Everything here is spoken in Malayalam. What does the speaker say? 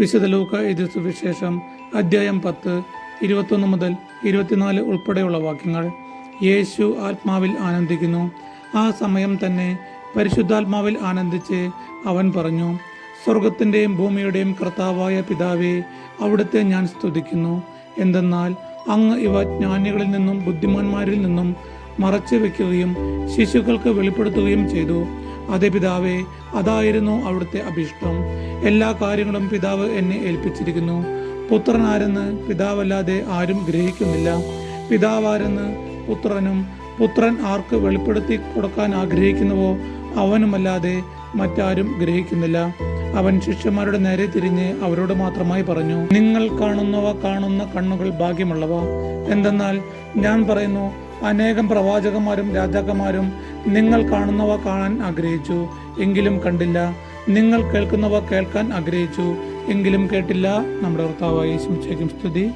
വിശുദ്ധ ലൂക്ക എഴുതിയ സുവിശേഷം അധ്യായം പത്ത് ഇരുപത്തൊന്ന് മുതൽ ഇരുപത്തിനാല് ഉൾപ്പെടെയുള്ള വാക്യങ്ങൾ. യേശു ആത്മാവിൽ ആനന്ദിക്കുന്നു. ആ സമയം തന്നെ പരിശുദ്ധാത്മാവിൽ ആനന്ദിച്ച് അവൻ പറഞ്ഞു സ്വർഗത്തിന്റെയും ഭൂമിയുടെയും കർത്താവായ പിതാവേ അവിടുത്തെ ഞാൻ സ്തുതിക്കുന്നു. എന്തെന്നാൽ അങ്ങ് ഇവ ജ്ഞാനികളിൽ നിന്നും ബുദ്ധിമാന്മാരിൽ നിന്നും മറച്ചു വെക്കുകയും ശിശുക്കൾക്ക് വെളിപ്പെടുത്തുകയും ചെയ്തു. അതേ പിതാവേ അതായിരുന്നു അവിടുത്തെ അഭിഷ്ടം. എല്ലാ കാര്യങ്ങളും പിതാവ് എന്നെ ഏൽപ്പിച്ചിരിക്കുന്നു. പുത്രൻ ആരെന്ന് പിതാവല്ലാതെ ആരും ഗ്രഹിക്കുന്നില്ല. പിതാവാരെന്ന് പുത്രനും പുത്രൻ ആർക്ക് വെളിപ്പെടുത്തി കൊടുക്കാൻ ആഗ്രഹിക്കുന്നുവോ അവനുമല്ലാതെ മറ്റാരും ഗ്രഹിക്കുന്നില്ല. അവൻ ശിഷ്യന്മാരുടെ നേരെ തിരിഞ്ഞ് അവരോട് മാത്രമായി പറഞ്ഞു നിങ്ങൾ കാണുന്നവ കാണുന്ന കണ്ണുകൾ ഭാഗ്യമുള്ളവ. എന്തെന്നാൽ ഞാൻ പറയുന്നു അനേകം പ്രവാചകന്മാരും രാജാക്കന്മാരും നിങ്ങൾ കാണുന്നവ കാണാൻ ആഗ്രഹിച്ചു എങ്കിലും കണ്ടില്ല. നിങ്ങൾ കേൾക്കുന്നവ കേൾക്കാൻ ആഗ്രഹിച്ചു. എങ്കിലും കേട്ടില്ല. നമ്മുടെ ഭർത്താവായി യേശും സ്തുതി.